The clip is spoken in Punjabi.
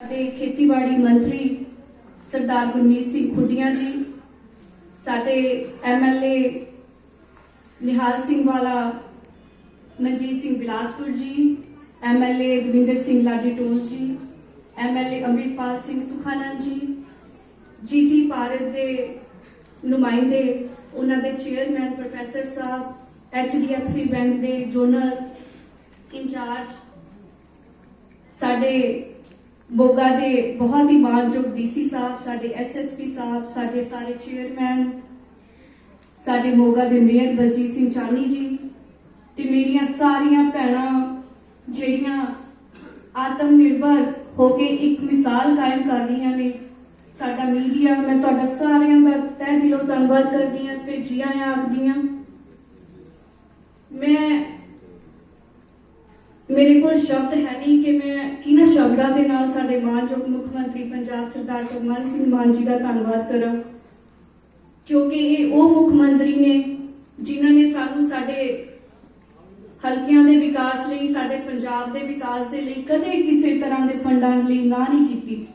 ਸਾਡੇ ਖੇਤੀਬਾੜੀ ਮੰਤਰੀ ਸਰਦਾਰ ਗੁਰਮੀਤ ਸਿੰਘ ਖੁੱਡੀਆਂ ਜੀ, ਸਾਡੇ ਐਮਐਲਏ ਨਿਹਾਲ ਸਿੰਘ ਵਾਲਾ, Manjit Singh Bilaspur ji, MLA Davinder Singh Laddi Dhos ji, MLA Amritpal Singh Sukhanand ji, GT Bharat ਦੇ ਨੁਮਾਇੰਦੇ, ਉਹਨਾਂ ਦੇ chairman professor sahib HDFC bank ਦੇ ਜੋਨਲ, ਇੰਚਾਰਜ, ਸਾਡੇ ਮੋਗਾ ਦੇ ਬਹੁਤ ਹੀ ਮਾਨਯੋਗ ਡੀਸੀ ਸਾਹਿਬ, ਸਾਡੇ ਐਸਐਸਪੀ ਸਾਹਿਬ, ਸਾਡੇ ਸਾਰੇ ਚੇਅਰਮੈਨ, ਸਾਡੇ ਮੋਗਾ ਦੇ ਮੇਅਰ ਬਲਜੀਤ ਸਿੰਘ ਚਾਨੀ ਜੀ ਤੇ ਮੇਰੀਆਂ ਸਾਰੀਆਂ ਭੈਣਾਂ ਜਿਹੜੀਆਂ ਆਤਮ ਨਿਰਭਰ ਹੋ ਕੇ ਇੱਕ ਮਿਸਾਲ ਕਾਇਮ ਕਰ ਰਹੀਆਂ ਨੇ, ਸਾਡਾ ਮੀਡੀਆ, ਮੈਂ ਤੁਹਾਡਾ ਸਾਰਿਆਂ ਦਾ ਤਹਿ ਦਿਲੋਂ ਧੰਨਵਾਦ ਕਰਦੀ ਹਾਂ ਤੇ ਜੀ ਆਇਆਂ ਆਖਦੀ ਹਾਂ। ਮੈਂ, ਮੇਰੇ ਕੋਲ ਸ਼ਬਦ ਹੈ ਨਹੀਂ ਕਿ ਮੈਂ ਸ਼ਬਦਾਂ ਦੇ ਨਾਲ ਸਾਡੇ ਮਾਨਯੋਗ ਮੁੱਖ ਮੰਤਰੀ ਪੰਜਾਬ ਸਰਦਾਰ ਭਗਵੰਤ ਸਿੰਘ ਮਾਨ ਜੀ ਦਾ ਧੰਨਵਾਦ ਕਰਾਂ। ਕਿਉਂਕਿ ਇਹ ਉਹ ਮੁੱਖ ਮੰਤਰੀ ਨੇ ਜਿਨ੍ਹਾਂ ਨੇ ਸਾਨੂੰ ਸਾਡੇ ਹਲਕਿਆਂ ਦੇ ਵਿਕਾਸ ਲਈ, ਸਾਡੇ ਪੰਜਾਬ ਦੇ ਵਿਕਾਸ ਦੇ ਲਈ ਕਦੇ ਕਿਸੇ ਤਰ੍ਹਾਂ ਦੇ ਫੰਡਾਂ ਲਈ ਨਾ ਨਹੀਂ ਕੀਤੀ।